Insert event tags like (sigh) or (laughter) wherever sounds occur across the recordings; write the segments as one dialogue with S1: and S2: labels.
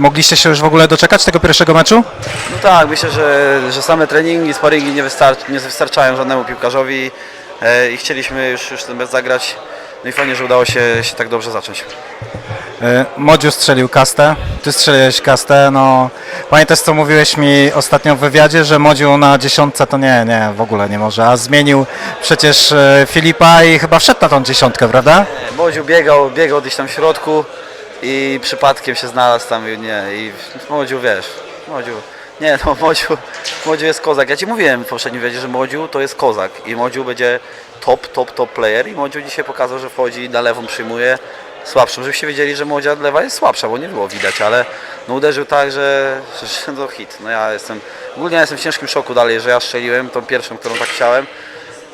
S1: mogliście się już w ogóle doczekać tego pierwszego meczu?
S2: No tak, myślę, że, że same treningi, sparingi nie, wystarcz, nie wystarczają żadnemu piłkarzowi e, i chcieliśmy już, już ten mecz zagrać. No i fajnie, że udało się, się tak dobrze zacząć.
S1: E, Modziu strzelił kastę, ty strzeliłeś kastę, no pamiętasz co mówiłeś mi ostatnio w wywiadzie, że Modziu na dziesiątce to nie, nie, w ogóle nie może, a zmienił przecież e, Filipa i chyba wszedł na tą dziesiątkę, prawda?
S2: Modziu biegał, biegał gdzieś tam w środku i przypadkiem się znalazł tam, i nie, i Modziu wiesz, Modziu, nie no, (laughs) Modziu, Modziu jest kozak. Ja Ci mówiłem w poprzednim wywiadzie, że Modziu to jest kozak i Modziu będzie top, top, top player i Modziu dzisiaj pokazał, że wchodzi na lewą, przyjmuje słabszą, żebyście wiedzieli, że Modzia lewa jest słabsza, bo nie było widać, ale no uderzył tak, że, że to hit. No ja jestem, ogólnie ja jestem w ciężkim szoku dalej, że ja strzeliłem tą pierwszą, którą tak chciałem.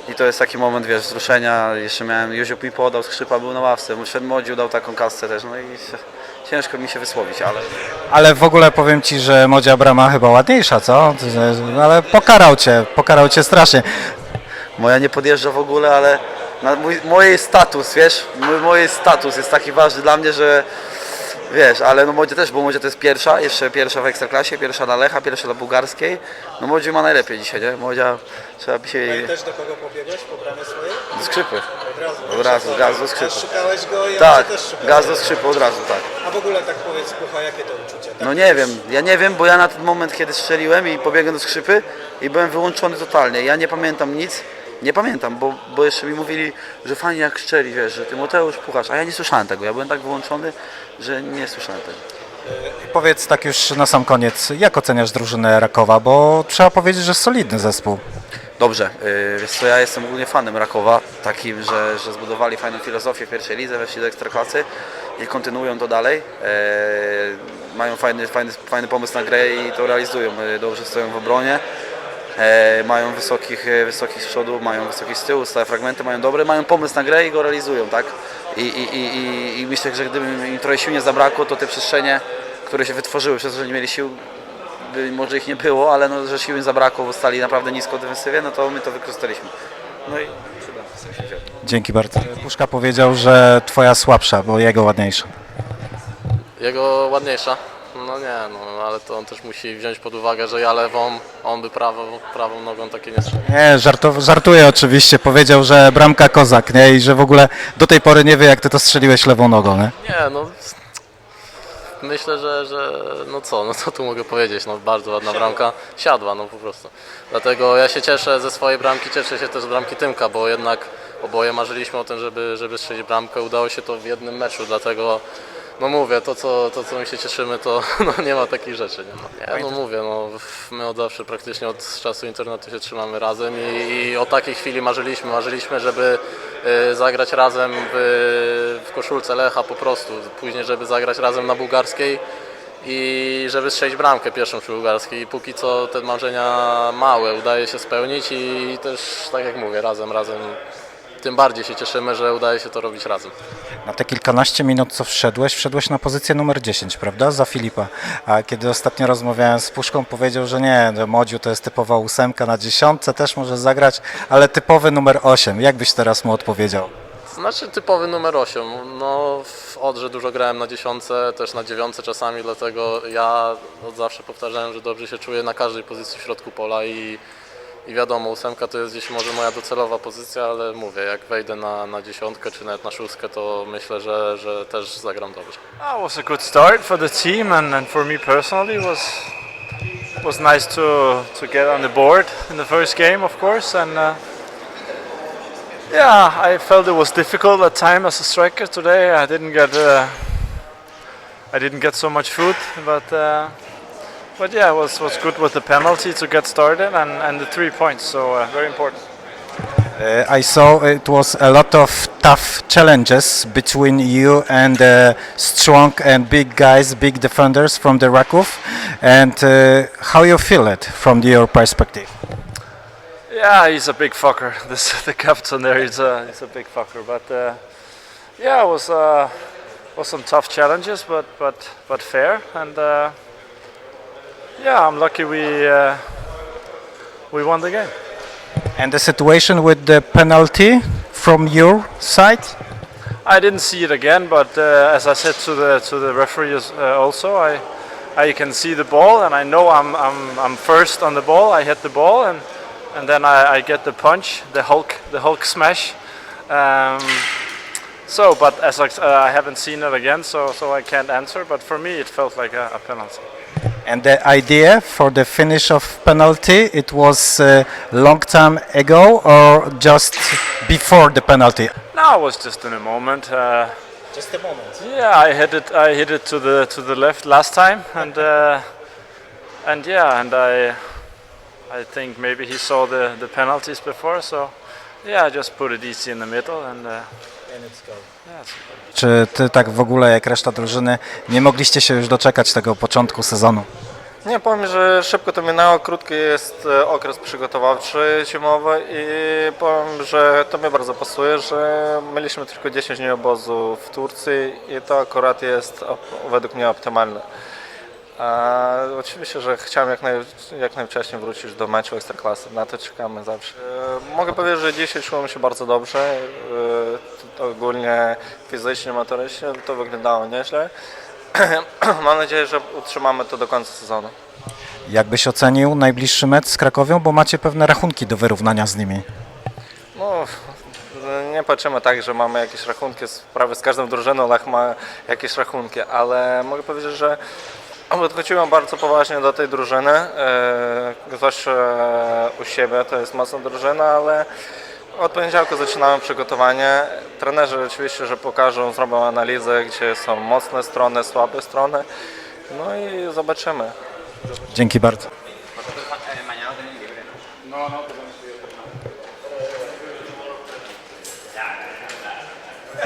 S2: I to jest taki moment, wiesz, wzruszenia. Jeszcze miałem, Józio mi podał, skrzypa był na ławce, wszedł Modziu, dał taką kasę też, no i ciężko mi się wysłowić, ale
S1: Ale w ogóle powiem ci, że Modzia Brama chyba ładniejsza, co? Ale pokarał cię, pokarał cię strasznie.
S2: moja nie podjeżdża w ogóle, ale mój, mój status, wiesz, mój, mój status jest taki ważny dla mnie, że wiesz, ale no Modzia też, bo Modzia to jest pierwsza, jeszcze pierwsza w Ekstraklasie, pierwsza dla Lecha, pierwsza dla Bułgarskiej. No Modziu ma najlepiej dzisiaj, nie? Modzia, trzeba by się jej...
S3: Też do kogo pobiegłeś po bramie swojej?
S2: do skrzypy.
S3: Od razu.
S2: Od razu, gaz do skrzypy.
S3: Szukałeś go i
S2: Tak,
S3: też
S2: gaz do skrzypy od razu, tak.
S3: A w ogóle tak powiedz, Pucha, jakie to uczucie? Tak
S2: No nie wiem, ja nie wiem, bo ja na ten moment, kiedy strzeliłem i pobiegłem do skrzypy i byłem wyłączony totalnie. Ja nie pamiętam nic, nie pamiętam, bo, bo jeszcze mi mówili, że fajnie jak strzeli, wiesz, że Tymoteusz Puchasz, a ja nie słyszałem tego, ja byłem tak wyłączony, że nie słyszałem tego.
S1: Powiedz tak już na sam koniec, jak oceniasz drużynę Rakowa, bo trzeba powiedzieć, że solidny zespół.
S2: Dobrze, yy, wiesz co, ja jestem ogólnie fanem Rakowa, takim, że, że zbudowali fajną filozofię w pierwszej lidze, weszli do Ekstraklasy i kontynuują to dalej. Yy, mają fajny, fajny, fajny pomysł na grę i to realizują, dobrze stoją w obronie. E, mają wysokich, e, wysokich z przodu, mają wysokich z tyłu, stałe fragmenty mają dobre, mają pomysł na grę i go realizują, tak? I, i, i, i, myślę, że gdyby im trochę sił nie zabrakło, to te przestrzenie, które się wytworzyły przez to, że nie mieli sił, by, może ich nie było, ale no, że sił im zabrakło, bo stali naprawdę nisko w defensywie, no to my to wykorzystaliśmy. No i przyda, się cieszę.
S1: Dzięki bardzo. Puszka powiedział, że twoja słabsza, bo jego ładniejsza.
S4: Jego ładniejsza? No nie, no ale to on też musi wziąć pod uwagę, że ja lewą, on by prawą, prawą nogą takie nie strzelił.
S1: Nie, żartu, żartuję oczywiście. Powiedział, że bramka kozak, nie? I że w ogóle do tej pory nie wie, jak ty to strzeliłeś lewą nogą, nie?
S4: Nie, no myślę, że, że no co, no co tu mogę powiedzieć, no bardzo ładna bramka, siadła no po prostu. Dlatego ja się cieszę ze swojej bramki, cieszę się też z bramki Tymka, bo jednak oboje marzyliśmy o tym, żeby, żeby strzelić bramkę, udało się to w jednym meczu, dlatego no mówię, to co, to co my się cieszymy, to (laughs) no, nie ma takich rzeczy. Nie, nie, no mówię, no, my od zawsze praktycznie od czasu internetu się trzymamy razem i, i o takiej chwili marzyliśmy. Marzyliśmy, żeby y, zagrać razem w, w koszulce Lecha po prostu, później żeby zagrać razem na bułgarskiej i żeby strzelić bramkę pierwszą przy bułgarskiej. I póki co te marzenia małe udaje się spełnić i też tak jak mówię, razem, razem tym bardziej się cieszymy, że udaje się to robić razem.
S1: Na te kilkanaście minut, co wszedłeś, wszedłeś na pozycję numer 10, prawda? Za Filipa. A kiedy ostatnio rozmawiałem z Puszką, powiedział, że nie, że Modziu to jest typowa ósemka na dziesiątce, też może zagrać, ale typowy numer 8. Jak byś teraz mu odpowiedział?
S4: Znaczy typowy numer 8. No w Odrze dużo grałem na dziesiątce, też na dziewiątce czasami, dlatego ja od zawsze powtarzałem, że dobrze się czuję na każdej pozycji w środku pola i, i wiadomo, ósemka to jest gdzieś może moja docelowa pozycja, ale mówię, jak wejdę na, na dziesiątkę czy nawet na szóstkę, to myślę, że, że też zagram dobrze.
S5: It was a good start for the team and, and for me personally was was nice to to get on the board in the first game of course and uh, yeah I felt it was difficult at time as a striker today I didn't get uh, I didn't get so much food but uh, but yeah it was was good with the penalty to get started and, and the three points so uh, very important
S1: Uh, I saw it was a lot of tough challenges between you and uh, strong and big guys, big defenders from the Rakov. And uh, how you feel it from your perspective?
S5: Yeah, he's a big fucker. (laughs) This the captain there. He's a he's a big fucker. But uh, yeah, it was uh, was some tough challenges, but but but fair. And uh, yeah, I'm lucky we uh, we won the game.
S1: And the situation with the penalty from your side?
S5: I didn't see it again, but uh, as I said to the to the referee as- uh, also, I I can see the ball and I know I'm, I'm, I'm first on the ball. I hit the ball and, and then I, I get the punch, the Hulk, the Hulk smash. Um, so, but as I, uh, I haven't seen it again, so, so I can't answer. But for me, it felt like a, a penalty.
S1: And the idea for the finish of penalty, it was a long time ago or just before the penalty?
S5: No, it was just in a moment. Uh,
S3: Just a moment.
S5: Yeah, I hit it. I hit it to the to the left last time, and uh, and yeah, and I I think maybe he saw the the penalties before, so yeah, I just put it easy in the middle, and uh,
S1: Czy ty tak w ogóle jak reszta drużyny nie mogliście się już doczekać tego początku sezonu?
S6: Nie, powiem, że szybko to minęło, krótki jest e, okres przygotowawczy zimowy i powiem, że to mi bardzo pasuje, że mieliśmy tylko 10 dni obozu w Turcji i to akurat jest według mnie optymalne. A oczywiście, że chciałem jak, naj, jak najwcześniej wrócić do meczu Ekstraklasy, na to czekamy zawsze. E, Mogę powiedzieć, że dzisiaj czułem się bardzo dobrze, e, ogólnie fizycznie, motorycznie to wyglądało nieźle. (clears throat) Mam nadzieję, że utrzymamy to do końca sezonu.
S1: Jakbyś ocenił najbliższy mecz z Krakowią, bo macie pewne rachunki do wyrównania z nimi.
S6: No, nie patrzymy tak, że mamy jakieś rachunki, prawie z każdą drużyną Lech ma jakieś rachunki, ale mogę powiedzieć, że podchodziłem bardzo poważnie do tej drużyny. E, Ktoś e, u siebie to jest mocna drużyna, ale od poniedziałku zaczynamy przygotowanie. Trenerzy oczywiście, że pokażą, zrobią analizę, gdzie są mocne strony, słabe strony. No i zobaczymy.
S1: Dzięki bardzo.